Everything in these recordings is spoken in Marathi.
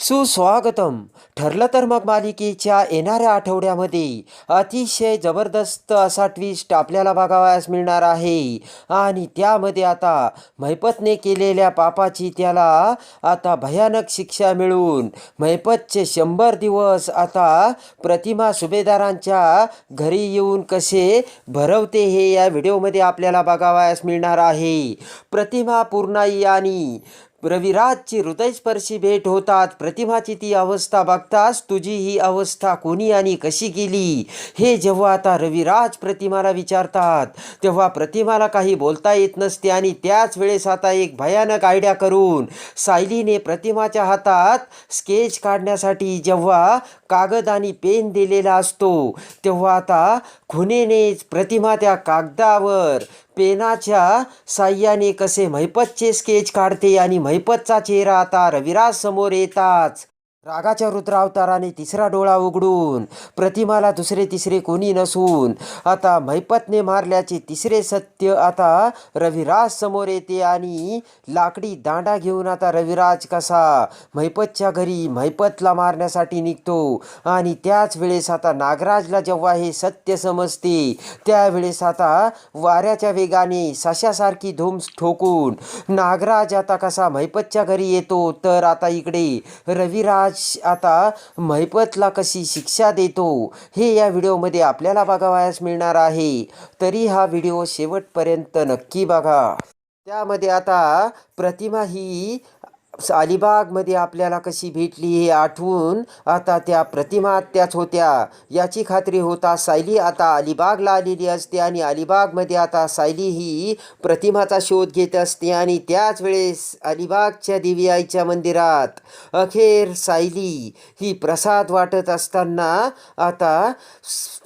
सुस्वागतम. ठरलं तर मग मालिकेच्या येणाऱ्या आठवड्यामध्ये अतिशय जबरदस्त असा ट्विस्ट आपल्याला बघावयास मिळणार आहे. आणि त्यामध्ये आता महिपतने केलेल्या पापाची त्याला आता भयानक शिक्षा मिळून महिपतचे शंभर दिवस आता प्रतिमा सुभेदारांच्या घरी येऊन कसे भरवते हे या व्हिडिओमध्ये आपल्याला बघावयास मिळणार आहे. प्रतिमा पूर्णाई आणि रविराजची हृदयस्पर्शी भेट होतात. प्रतिमाची ती अवस्था बघताच तुझी ही अवस्था कोणी आणि कशी गेली? हे जेव्हा आता रविराज प्रतिमाला विचारतात तेव्हा प्रतिमाला काही बोलता येत नसते आणि त्याच वेळेस आता एक भयानक आयडिया करून सायलीने प्रतिमाच्या हातात स्केच काढण्यासाठी जेव्हा कागद आणि पेन दिलेला असतो तेव्हा आता खुनेनेच प्रतिमा त्या कागदावर पेनाच्या साह्याने कसे महिपतचे स्केच काढते आणि महिपतचा चेहरा आता रविराज समोर येताच. रागाच्या रुद्रावताराने तिसरा डोळा उघडून प्रतिमाला दुसरे तिसरे कोणी नसून आता महिपतने मारल्याचे तिसरे सत्य आता रविराज समोर येते आणि लाकडी दांडा घेऊन आता रविराज कसा महिपतच्या घरी महिपतला मारण्यासाठी निघतो आणि त्याच वेळेस आता नागराजला जेव्हा हे सत्य समजते त्यावेळेस आता वाऱ्याच्या वेगाने सशासारखी धूम ठोकून नागराज आता कसा महिपतच्या घरी येतो तर आता इकडे रविराज आता महिपतला कशी शिक्षा देतो हे या व्हिडिओमध्ये आपल्याला बघावयास मिळणार आहे. तरी हा व्हिडिओ शेवटपर्यंत नक्की बघा. त्यामध्ये आता प्रतिमा ही अलिबागमध्ये आपल्याला कशी भेटली हे आठवून आता त्या प्रतिमा त्याच होत्या. याची खात्री होता सायली आता अलिबागला आलेली असते आणि अलिबागमध्ये आता सायली ही प्रतिमाचा शोध घेत असते आणि त्याच वेळेस अलिबागच्या देवी आईच्या मंदिरात अखेर सायली ही प्रसाद वाटत असताना आता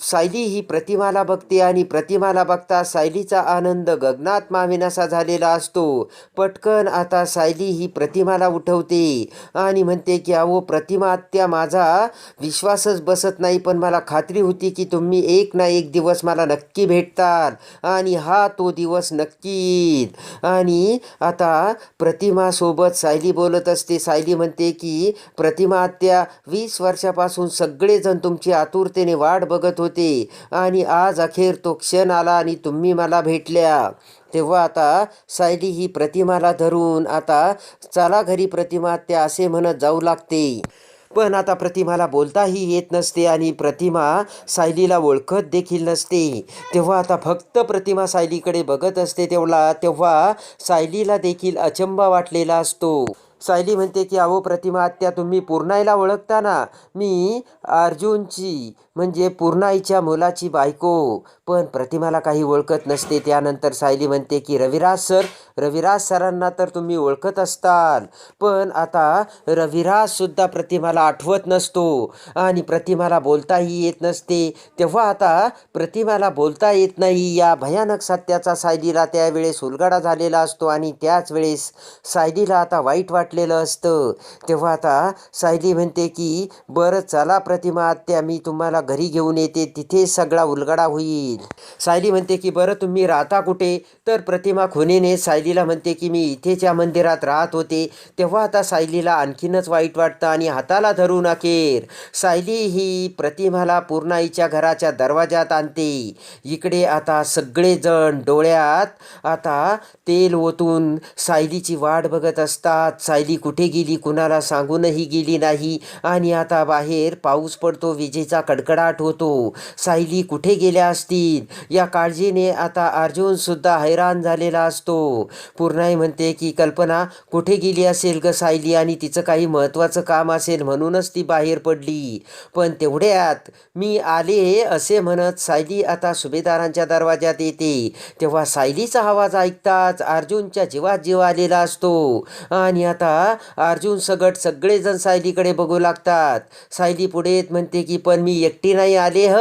सायली ही प्रतिमाला बघते आणि प्रतिमाला बघता सायलीचा आनंद गगनात माविनासा झालेला असतो. पटकन आता सायली ही प्रतिमाला उठवते. आणि म्हणते की अहो प्रतिमा आत्या माझा विश्वासच बसत नाही पण मला खात्री होती की तुम्ही एक ना एक दिवस मला नक्की भेटतात आणि हा तो दिवस नक्की आणि आता प्रतिमासोबत सायली बोलत असते. सायली म्हणते की प्रतिमा आत्या वीस वर्षापासून सगळेजण तुमची आतुरतेने वाट बघत होते. आणि आज अखेर तो क्षण आला आणि तुम्ही मला भेटल्या. तेव्हा आता सायली ही प्रतिमाला धरून आता चला घरी प्रतिमा त्या असे म्हणत जाऊ लागते. पण आता प्रतिमाला बोलताही येत नसते आणि प्रतिमा सायलीला ओळखत देखील नसते. तेव्हा आता फक्त प्रतिमा सायलीकडे बघत असते तेवढा तेव्हा सायलीला देखील अचंबा वाटलेला असतो. सायली म्हणते की अहो प्रतिमा आत्या तुम्ही पूर्णायला ओळखता ना? मी अर्जुनची म्हणजे पूर्णाईच्या मुलाची बायको. पण प्रतिमाला काही ओळखत नसते. त्यानंतर सायली म्हणते की रविराज सर रविराज सरांना तर तुम्ही ओळखत असताल. पण आता रविराजसुद्धा प्रतिमाला आठवत नसतो. आणि प्रतिमाला बोलताही येत नसते. तेव्हा आता प्रतिमाला बोलता येत नाही. या भयानक सत्याचा सायलीला त्यावेळेस उलगडा झालेला असतो आणि त्याच वेळेस सायलीला आता वाईट वाटलेलं असतं. तेव्हा आता सायली म्हणते की बरं चला प्रतिमा आत्या मी तुम्हाला घरी घेऊन येते तिथे सगळा उलगडा होईल. सायली म्हणते की बरं तुम्ही राहता कुठे? तर प्रतिमा खुनेने सायलीला म्हणते की मी इथेच्या मंदिरात राहत होते तेव्हा आता सायलीला आणखीनच वाईट वाटतं आणि हाताला धरून अखेर. सायली ही प्रतिमाला पूर्णाईच्या घराच्या दरवाजात आणते. इकडे आता सगळेजण डोळ्यात आता तेल ओतून सायलीची वाट बघत असतात. सायली कुठे गेली कुणाला सांगूनही गेली नाही. आणि आता बाहेर पाऊस पडतो विजेचा कडकडाट होतो. सायली कुठे गेल्या असतील? या काळजीने आता अर्जुन सुद्धा हैराण झालेला असतो. पूर्णाई म्हणते की कल्पना कुठे गेली असेल ग सायली? आणि तिचं काही महत्त्वाचं काम असेल म्हणूनच ती बाहेर पडली. पण तेवढ्यात मी आले असे म्हणत सायली आता सुभेदारांच्या दरवाज्यात येते. तेव्हा सायलीचा आवाज ऐकताच अर्जुनच्या जीवात जीव आलेला असतो. आणि आता अर्जुन सगट सगळेजण सायलीकडे बघू लागतात. सायली पुढे येत म्हणते की पण मी एक एकटी नाही आले ह?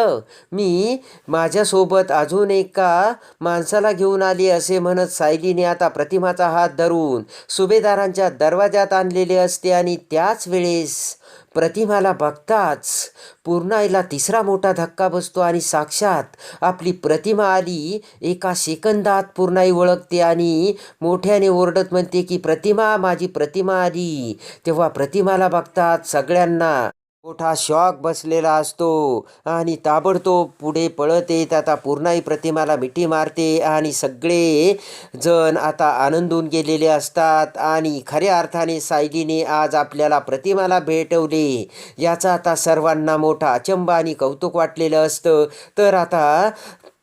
मी माझ्यासोबत अजून एका माणसाला घेऊन आले असे म्हणत सायलीने आता प्रतिमाचा हात धरून सुभेदारांच्या दरवाजात आणलेले असते आणि त्याच वेळेस प्रतिमाला बघताच पूर्णाईला तिसरा मोठा धक्का बसतो आणि साक्षात आपली प्रतिमा आली. एका सेकंदात पूर्णाई ओळखते आणि मोठ्याने ओरडत म्हणते की प्रतिमा माझी प्रतिमा आली. तेव्हा प्रतिमाला बघतात सगळ्यांना मोठा शॉक बसलेला असतो आणि ताबडतोब पुढे पळत येत आता पूर्णाई प्रतिमाला मिठी मारते आणि सगळे जण आता आनंदून गेलेले असतात आणि खऱ्या अर्थाने सायलीने आज आपल्याला प्रतिमाला भेटवले. याचा आता सर्वांना मोठा अचंबा आणि कौतुक वाटलेलं असतं. तर आता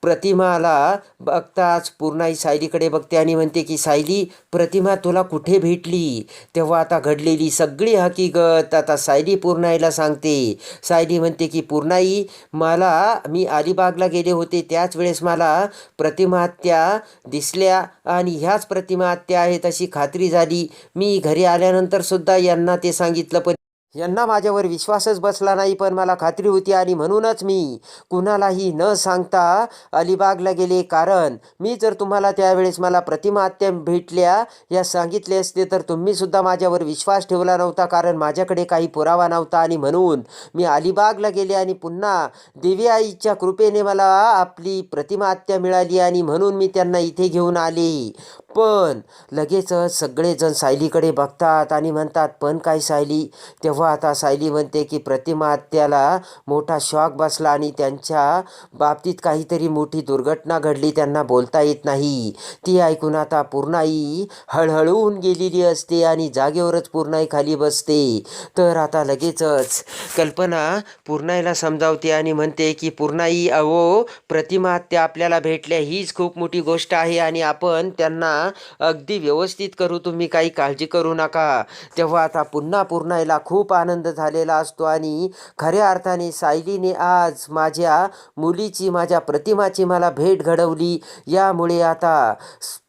प्रतिमाला बघताच पूर्णाई सायलीकडे बघते आणि म्हणते की सायली प्रतिमा तुला कुठे भेटली? तेव्हा आता घडलेली सगळी हकीकत आता सायली पूर्णाईला सांगते. सायली म्हणते की पूर्णाई मला मी अलिबागला गेले होते. त्याच वेळेस मला प्रतिमाहत्या दिसल्या आणि ह्याच प्रतिमाहत्या आहेत अशी खात्री झाली. मी घरी आल्यानंतरसुद्धा यांना ते सांगितलं पण यांना माझ्यावर विश्वासच बसला नाही पण मला खात्री होती आणि म्हणूनच मी कुणालाही न सांगता अलिबागला गेले. कारण मी जर तुम्हाला त्यावेळेस मला प्रतिमाहत्या भेटल्या या सांगितले असते तर तुम्हीसुद्धा माझ्यावर विश्वास ठेवला नव्हता. कारण माझ्याकडे काही पुरावा नव्हता आणि म्हणून मी अलिबागला गेले आणि पुन्हा देवी आईच्या कृपेने मला आपली प्रतिमाहत्या मिळाली आणि म्हणून मी त्यांना इथे घेऊन आले. पण लगेचच सगळेजण सायलीकडे बघतात आणि म्हणतात पण काय सायली? तेव्हा आता सायली म्हणते की प्रतिमा आत्याला मोठा शॉक बसला आणि त्यांच्या बाबतीत काहीतरी मोठी दुर्घटना घडली त्यांना बोलता येत नाही. ती ऐकून आता पूर्णाई हळहळून गेलेली असते आणि जागेवरच पूर्णाई खाली बसते. तर आता लगेचच कल्पना पूर्णाईला समजावते आणि म्हणते की पूर्णाई अहो प्रतिमा आत्या आपल्याला भेटल्या हीच खूप मोठी गोष्ट आहे आणि आपण त्यांना अगदी व्यवस्थित करू तुम्ही काही काळजी करू नका. तेव्हा आता पुन्हा पूर्णायला खूप आनंद झालेला असतो आणि खऱ्या अर्थाने सायलीने आज माझ्या मुलीची माझ्या प्रतिमाची मला भेट घडवली. यामुळे आता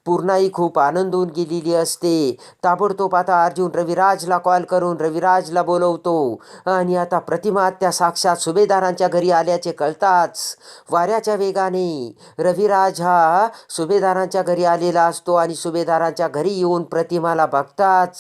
पूर्णाई खूप आनंदून गेलेली असते. ताबडतोब आता अर्जुन रविराजला कॉल करून रविराजला बोलवतो. आणि आता प्रतिमा त्या साक्षात सुभेदारांच्या घरी आल्याचे कळताच वाऱ्याच्या वेगाने रविराज हा सुभेदारांच्या घरी आलेला असतो आणि सुभेदारांच्या घरी येऊन प्रतिमाला बघताच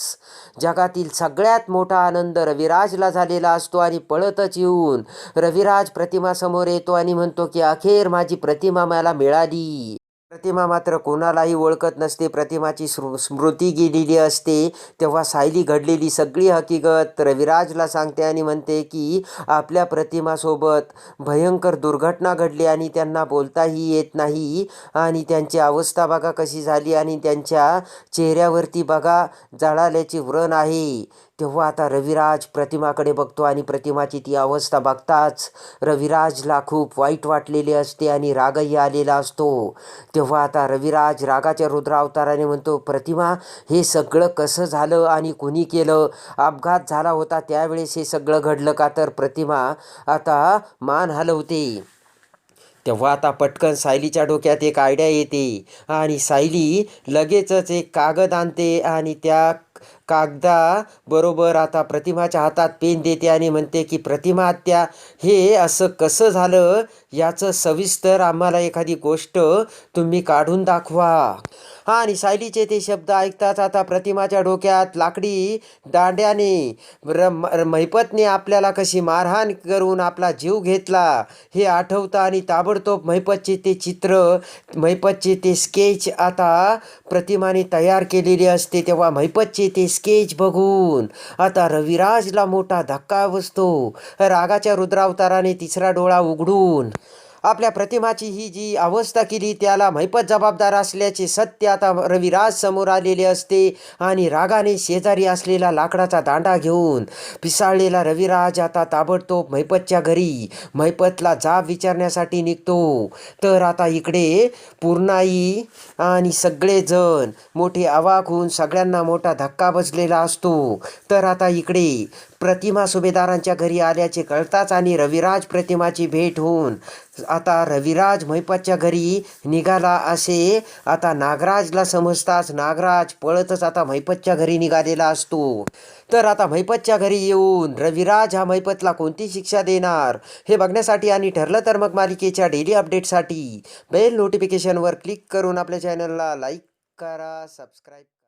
जगातील सगळ्यात मोठा आनंद रविराजला झालेला असतो आणि पळतच येऊन रविराज प्रतिमासमोर येतो आणि म्हणतो की अखेर माझी प्रतिमा मला मिळाली. प्रतिमा मात्र कोणालाही ओळखत नसते. प्रतिमाची स्मृ स्मृती गेलेली असते. तेव्हा सायली घडलेली सगळी हकीकत रविराजला सांगते आणि म्हणते की आपल्या प्रतिमासोबत भयंकर दुर्घटना घडली आणि त्यांना बोलताही येत नाही. आणि त्यांची अवस्था बघा कशी झाली आणि त्यांच्या चेहऱ्यावरती बघा जळाल्याची व्रण आहे. तेव्हा आता रविराज प्रतिमाकडे बघतो आणि प्रतिमाची ती अवस्था बघताच रविराजला खूप वाईट वाटलेली असते आणि रागही आलेला असतो. तेव्हा आता रविराज रागाच्या रुद्रावताराने म्हणतो प्रतिमा हे सगळं कसं झालं आणि कुणी केलं? अपघात झाला होता त्यावेळेस हे सगळं घडलं का? तर प्रतिमा आता मान हलवते. तेव्हा आता पटकन सायलीच्या डोक्यात एक आयडिया येते आणि सायली लगेचच एक कागद आणते आणि त्या कागदा बरोबर आता प्रतिमाच्या हातात पेन देते आणि म्हणते की प्रतिमा हत्या हे असं कसं झालं? याचं सविस्तर आम्हाला एखादी गोष्ट तुम्ही काढून दाखवा. आणि सायलीचे ते शब्द ऐकताच आता प्रतिमाच्या डोक्यात लाकडी दांड्याने र महिपतने आपल्याला कशी मारहाण करून आपला जीव घेतला हे आठवतं आणि ताबडतोब महिपतचे ते चित्र महिपतचे ते स्केच आता प्रतिमाने तयार केलेली असते. तेव्हा महिपतचे ते स्केच बघून. आता रविराजला मोठा धक्का बसतो. रागाच्या रुद्रावताराने तिसरा डोळा उघडून. आपल्या प्रतिमाची ही जी अवस्था केली त्याला मैपत जबाबदार असल्याचे सत्य आता रविराज समोर आलेले असते आणि रागाने शेजारी असलेला लाकडाचा दांडा घेऊन पिसाळलेला रविराज आता ताबडतोब मैपतच्या घरी मैपतला जाब विचारण्यासाठी निघतो. तर आता इकडे पूर्णाई आणि सगळेजण मोठे आवाक होऊन सगळ्यांना मोठा धक्का बसलेला असतो. तर आता इकडे प्रतिमा सुभेदारांच्या घरी आल्याचे कळताच आणि रविराज प्रतिमाची भेट होऊन आता रविराज महिपतच्या घरी निघाला असे. आता नागराजला समजताच नागराज पळतच आता महिपतच्या घरी निघालेला असतो. तर आता महिपतच्या घरी येऊन रविराज हा महिपतला कोणती शिक्षा देणार हे बघण्यासाठी आणि ठरलं तर मग मालिकेच्या डेली अपडेटसाठी बेल नोटिफिकेशनवर क्लिक करून आपल्या चॅनलला लाईक करा सबस्क्राईब